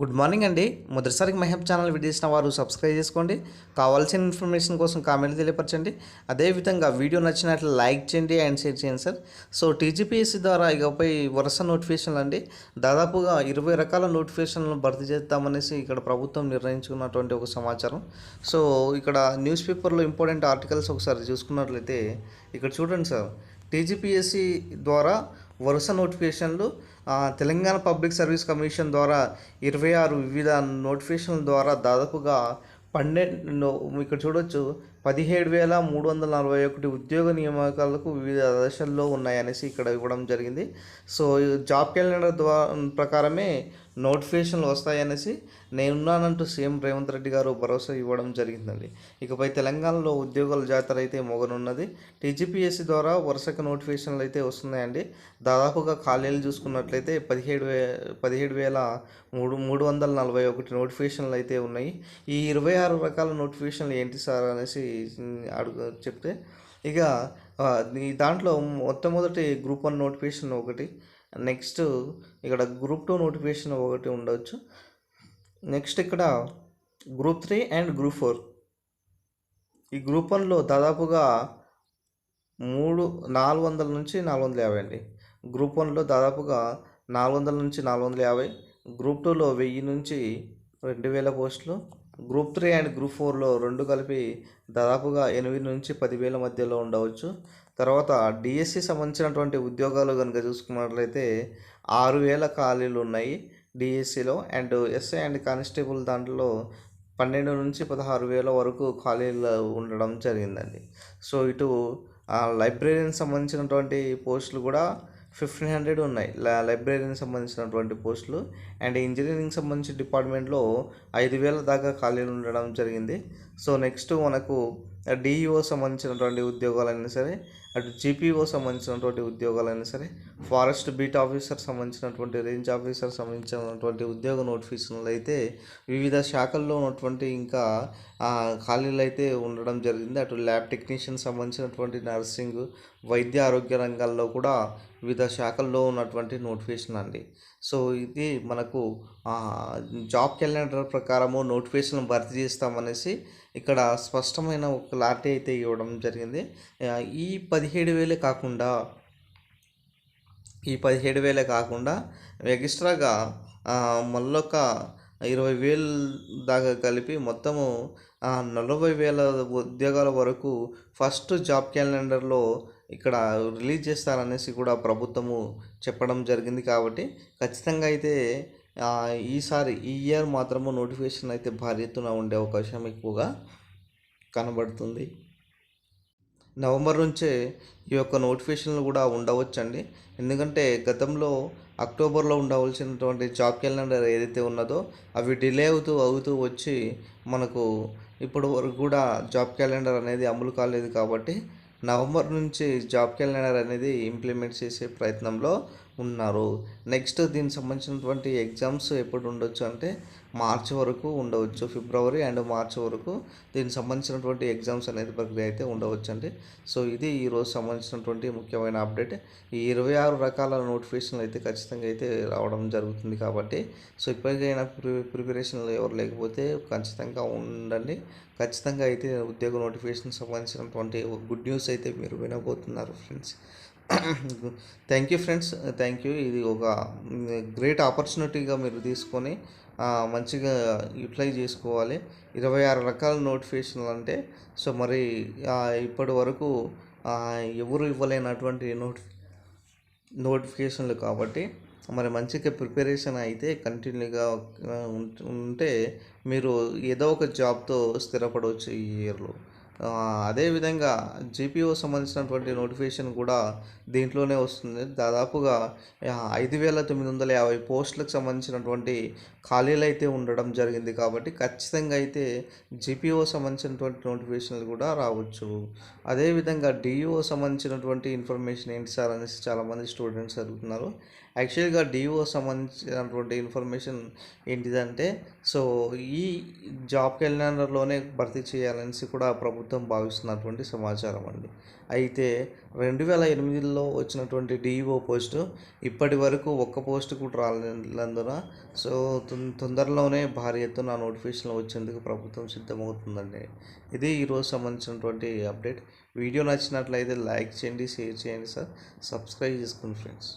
Good morning అండి. మొదటిసారికి మహబ్ channel విడిసిన వారు subscribe చేసుకోండి. కావాల్సిన ఇన్ఫర్మేషన్ కోసం కామెంట్ తెలియపరచండి. అదేవిధంగా వీడియో నచ్చినట్లు లైక్ చేయండి అండ్ షేర్ చేయండి సార్. సో టీజీపీఎస్సీ ద్వారా ఇకపై వరుస నోటిఫికేషన్లు అండి. దాదాపుగా ఇరవై రకాల నోటిఫికేషన్లను భర్తీ చేద్దామనేసి ఇక్కడ ప్రభుత్వం నిర్ణయించుకున్నటువంటి ఒక సమాచారం. సో ఇక్కడ న్యూస్ పేపర్లో ఇంపార్టెంట్ ఆర్టికల్స్ ఒకసారి చూసుకున్నట్లయితే ఇక్కడ చూడండి సార్. టీజీపీఎస్సీ ద్వారా వరుస నోటిఫికేషన్లు తెలంగాణ పబ్లిక్ సర్వీస్ కమిషన్ ద్వారా ఇరవై ఆరు వివిధ నోటిఫికేషన్ల ద్వారా దాదాపుగా పన్నెండు ఇక్కడ చూడొచ్చు పదిహేడు వేల మూడు వందల నలభై ఒకటి ఉద్యోగ నియామకాలకు వివిధ దశల్లో ఉన్నాయనేసి ఇక్కడ ఇవ్వడం జరిగింది. సో జాబ్ క్యాలెండర్ ద్వారా ప్రకారమే నోటిఫికేషన్లు వస్తాయనేసి నేనున్నానంటూ సీఎం రేవంత్ రెడ్డి గారు భరోసా ఇవ్వడం జరిగిందండి. ఇకపై తెలంగాణలో ఉద్యోగాల జాతర అయితే మొగనున్నది. టీజీపీఎస్సీ ద్వారా వరుసగా నోటిఫికేషన్లు అయితే వస్తున్నాయండి. దాదాపుగా ఖాళీలు చూసుకున్నట్లయితే పదిహేడు వే పదిహేడు వేల మూడు మూడు వందల నలభై ఒకటి నోటిఫికేషన్లు అయితే ఉన్నాయి. ఈ ఇరవై ఆరు రకాల నోటిఫికేషన్లు ఏంటి సార్ అనేసి అడుగు చెప్తే ఇక దాంట్లో మొట్టమొదటి గ్రూప్ వన్ నోటిఫికేషన్ ఒకటి నెక్స్ట్ ఇక్కడ గ్రూప్ టూ నోటిఫికేషన్ ఒకటి ఉండవచ్చు నెక్స్ట్ ఇక్కడ group three and group four. ఈ గ్రూప్ వన్లో దాదాపుగా మూడు నాలుగు వందల నుంచి నాలుగు వందల యాభై అండి. గ్రూప్ వన్లో దాదాపుగా నాలుగు వందల నుంచి నాలుగు వందల యాభై. గ్రూప్ టూలో వెయ్యి నుంచి రెండు వేల పోస్టులు. గ్రూప్ త్రీ అండ్ గ్రూప్ ఫోర్లో రెండు కలిపి దాదాపుగా ఎనిమిది నుంచి పదివేల మధ్యలో ఉండవచ్చు. తర్వాత డిఎస్సి సంబంధించినటువంటి ఉద్యోగాలు కనుక చూసుకున్నట్లయితే ఆరు వేల ఖాళీలు ఉన్నాయి డిఎస్సిలో. అండ్ ఎస్ఐ అండ్ కానిస్టేబుల్ దాంట్లో పన్నెండు నుంచి పదహారు వేల వరకు ఖాళీలు ఉండడం జరిగిందండి. సో ఇటు లైబ్రరీకి సంబంధించినటువంటి పోస్టులు కూడా ఫిఫ్టీన్ హండ్రెడ్ ఉన్నాయి. లైబ్రరీకి సంబంధించినటువంటి పోస్టులు. అండ్ ఇంజనీరింగ్ సంబంధించిన డిపార్ట్మెంట్లో ఐదు వేల దాకా ఖాళీలు ఉండడం జరిగింది. సో నెక్స్ట్ మనకు డిఈఓ సంబంధించినటువంటి ఉద్యోగాలైనా సరే అటు జీపీఓ సంబంధించినటువంటి ఉద్యోగాలైనా సరే ఫారెస్ట్ బీట్ ఆఫీసర్ సంబంధించినటువంటి రేంజ్ ఆఫీసర్ సంబంధించినటువంటి ఉద్యోగ నోటిఫికేషన్లు అయితే వివిధ శాఖల్లో ఉన్నటువంటి ఇంకా ఖాళీలు అయితే ఉండడం జరిగింది. అటు ల్యాబ్ టెక్నీషియన్ సంబంధించినటువంటి నర్సింగ్ వైద్య ఆరోగ్య రంగాల్లో కూడా వివిధ శాఖల్లో ఉన్నటువంటి నోటిఫికేషన్ అండి. సో ఇది మనకు జాబ్ క్యాలెండర్ ప్రకారము నోటిఫికేషన్ భర్తీ చేస్తామనేసి ఇక్కడ స్పష్టమైన ఒక క్లారిటీ అయితే ఇవ్వడం జరిగింది. ఈ పదిహేడు వేలే కాకుండా ఈ పదిహేడు వేలే కాకుండా ఎక్స్ట్రాగా మళ్ళొక ఇరవై వేలు దాకా కలిపి మొత్తము నలభై వేల ఉద్యోగాల వరకు ఫస్ట్ జాబ్ క్యాలెండర్లో ఇక్కడ రిలీజ్ చేస్తారనేసి కూడా ప్రభుత్వము చెప్పడం జరిగింది కాబట్టి ఖచ్చితంగా అయితే ఈసారి ఈ ఇయర్ మాత్రము నోటిఫికేషన్ అయితే భారీ ఎత్తున ఉండే అవకాశం ఎక్కువగా కనబడుతుంది. నవంబర్ నుంచే ఈ యొక్క నోటిఫికేషన్లు కూడా ఉండవచ్చండి. ఎందుకంటే గతంలో అక్టోబర్లో ఉండవలసినటువంటి జాబ్ క్యాలెండర్ ఏదైతే ఉన్నదో అవి డిలే అవుతూ అవుతూ వచ్చి మనకు ఇప్పుడు వరకు కూడా జాబ్ క్యాలెండర్ అనేది అమలు కాలేదు కాబట్టి నవంబర్ నుంచి జాబ్ క్యాలెండర్ అనేది ఇంప్లిమెంట్ చేసే ప్రయత్నంలో ఉన్నారు. నెక్స్ట్ దీనికి సంబంధించినటువంటి ఎగ్జామ్స్ ఎప్పుడు ఉండొచ్చు అంటే మార్చి వరకు ఉండవచ్చు ఫిబ్రవరి అండ్ మార్చి వరకు. దీనికి సంబంధించినటువంటి ఎగ్జామ్స్ అనేది ప్రక్రియ అయితే ఉండవచ్చు అండి సో ఇది ఈరోజు సంబంధించినటువంటి ముఖ్యమైన అప్డేట్. ఈ ఇరవై ఆరు రకాల నోటిఫికేషన్లు అయితే ఖచ్చితంగా అయితే రావడం జరుగుతుంది కాబట్టి సో ఇప్పటికైనా ప్రి ప్రిపరేషన్లు ఎవరు లేకపోతే ఖచ్చితంగా ఉండండి. ఖచ్చితంగా అయితే ఉద్యోగ నోటిఫికేషన్ సంబంధించినటువంటి గుడ్ న్యూస్ అయితే మీరు వినబోతున్నారు friends. Thank you friends. Thank you. ఇది ఒక గ్రేట్ ఆపర్చునిటీగా మీరు తీసుకొని మంచిగా యూటిలైజ్ చేసుకోవాలి. ఇరవై ఆరు రకాల నోటిఫికేషన్లు అంటే సో మరి ఇప్పటి వరకు ఎవరు ఇవ్వలేనటువంటి నోటి నోటిఫికేషన్లు కాబట్టి మరి మంచిగా ప్రిపరేషన్ అయితే కంటిన్యూగా ఉంటే మీరు ఏదో ఒక జాబ్తో స్థిరపడవచ్చు ఈ ఇయర్లో. అదేవిధంగా జీపీఓ సంబంధించినటువంటి నోటిఫికేషన్ కూడా దీంట్లోనే వస్తుంది. దాదాపుగా ఐదు వేల తొమ్మిది వందల యాభై పోస్టులకు సంబంధించినటువంటి ఖాళీలు అయితే ఉండడం జరిగింది కాబట్టి ఖచ్చితంగా అయితే జీపీఓ సంబంధించినటువంటి నోటిఫికేషన్లు కూడా రావచ్చు. అదేవిధంగా డిఈఓ సంబంధించినటువంటి ఇన్ఫర్మేషన్ ఏంటి సార్ అనేసి చాలామంది స్టూడెంట్స్ అడుగుతున్నారు. యాక్చువల్గా డిఓ సంబంధించినటువంటి ఇన్ఫర్మేషన్ ఏంటిదంటే సో ఈ జాబ్ క్యాలెండర్లోనే భర్తీ చేయాలనేసి కూడా ప్రభుత్వం భావిస్తున్నటువంటి సమాచారం అండి. అయితే రెండు వేల ఎనిమిదిలో వచ్చినటువంటి డిఈఓ పోస్టు ఇప్పటి వరకు ఒక్క పోస్ట్ కూడా రాలేనందున సో తొం- తొందరలోనే భారీ ఎత్తున నోటిఫికేషన్ వచ్చేందుకు ప్రభుత్వం సిద్ధమవుతుందండి. ఇది ఈరోజు సంబంధించినటువంటి అప్డేట్. వీడియో నచ్చినట్లయితే లైక్ చేయండి షేర్ చేయండి సార్. సబ్స్క్రైబ్ చేసుకోండి ఫ్రెండ్స్.